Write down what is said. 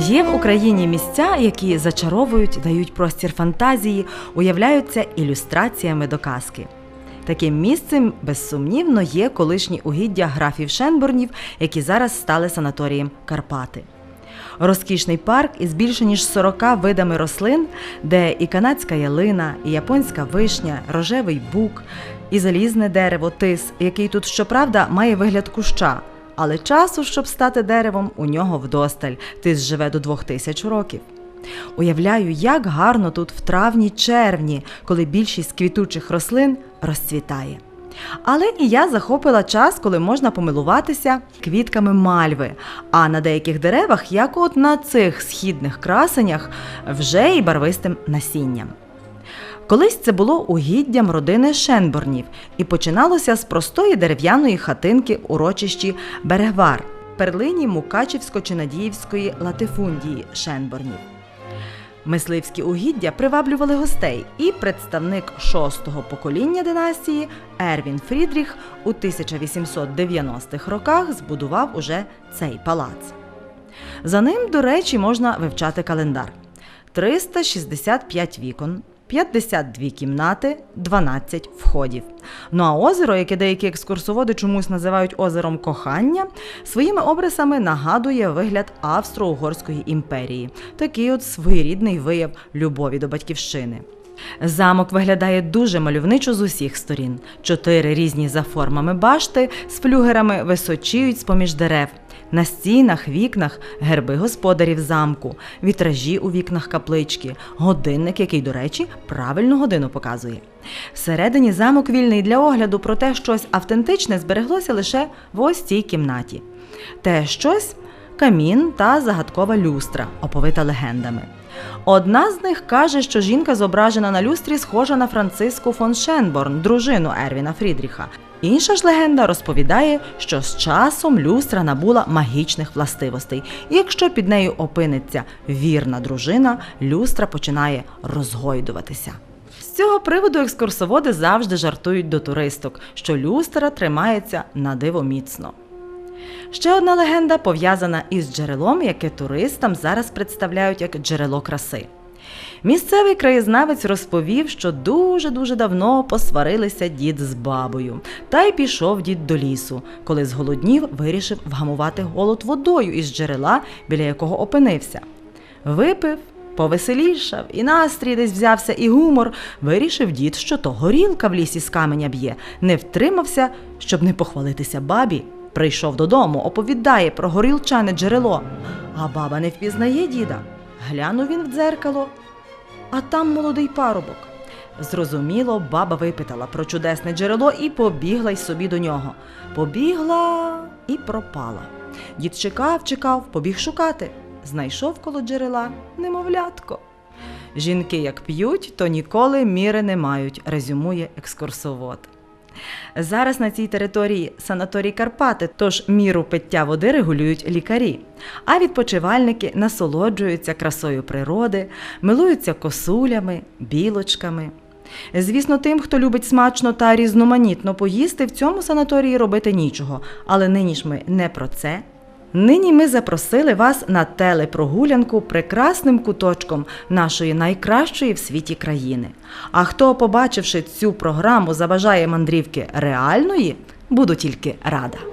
Є в Україні місця, які зачаровують, дають простір фантазії, уявляються ілюстраціями до казки. Таким місцем, безсумнівно, є колишні угіддя графів Шенборнів, які зараз стали санаторієм Карпати. Розкішний парк із більше ніж 40 видами рослин, де і канадська ялина, і японська вишня, рожевий бук, і залізне дерево тис, який тут, щоправда, має вигляд куща. Але часу, щоб стати деревом, у нього вдосталь. Тис живе до двох тисяч років. Уявляю, як гарно тут в травні-червні, коли більшість квітучих рослин розцвітає. Але і я захопила час, коли можна помилуватися квітками мальви. А на деяких деревах, як от на цих східних красенях, вже і барвистим насінням. Колись це було угіддям родини Шенборнів і починалося з простої дерев'яної хатинки урочищі Берегвар, перлині Мукачівсько-Чинадіївської латифундії Шенборнів. Мисливські угіддя приваблювали гостей, і представник шостого покоління династії Ервін Фрідріх у 1890-х роках збудував уже цей палац. За ним, до речі, можна вивчати календар: 365 вікон, 52 кімнати, 12 входів. Ну а озеро, яке деякі екскурсоводи чомусь називають озером кохання, своїми обрисами нагадує вигляд Австро-Угорської імперії, такий от своєрідний вияв любові до батьківщини. Замок виглядає дуже мальовничо з усіх сторін. Чотири різні за формами башти з флюгерами височіють з-поміж дерев. На стінах, вікнах герби господарів замку, вітражі у вікнах каплички, годинник, який, до речі, правильну годину показує. Всередині замок вільний для огляду, проте щось автентичне збереглося лише в ось цій кімнаті. Те щось камін та загадкова люстра, оповита легендами. Одна з них каже, що жінка, зображена на люстрі, схожа на Франциску фон Шенборн, дружину Ервіна Фрідріха. Інша ж легенда розповідає, що з часом люстра набула магічних властивостей, і якщо під нею опиниться вірна дружина, люстра починає розгойдуватися. З цього приводу екскурсоводи завжди жартують до туристок, що люстра тримається на диво міцно. Ще одна легенда пов'язана із джерелом, яке туристам зараз представляють як джерело краси. Місцевий краєзнавець розповів, що дуже-дуже давно посварилися дід з бабою, та й пішов дід до лісу, коли зголоднів, вирішив вгамувати голод водою із джерела, біля якого опинився. Випив, повеселішав, і настрій десь взявся, і гумор. Вирішив дід, що то горілка в лісі з каменя б'є, не втримався, щоб не похвалитися бабі. Прийшов додому, оповідає про горілчане джерело. А баба не впізнає діда. Глянув він в дзеркало, а там молодий парубок. Зрозуміло, баба випитала про чудесне джерело і побігла й собі до нього. Побігла і пропала. Дід чекав, чекав, побіг шукати. Знайшов коло джерела немовлятко. Жінки, як п'ють, то ніколи міри не мають, резюмує екскурсовод. Зараз на цій території санаторій Карпати, тож міру пиття води регулюють лікарі. А відпочивальники насолоджуються красою природи, милуються косулями, білочками. Звісно, тим, хто любить смачно та різноманітно поїсти, в цьому санаторії робити нічого. Але нині ж ми не про це. Нині ми запросили вас на телепрогулянку прекрасним куточком нашої найкращої в світі країни. А хто, побачивши цю програму, забажає мандрівки реальної, буду тільки рада.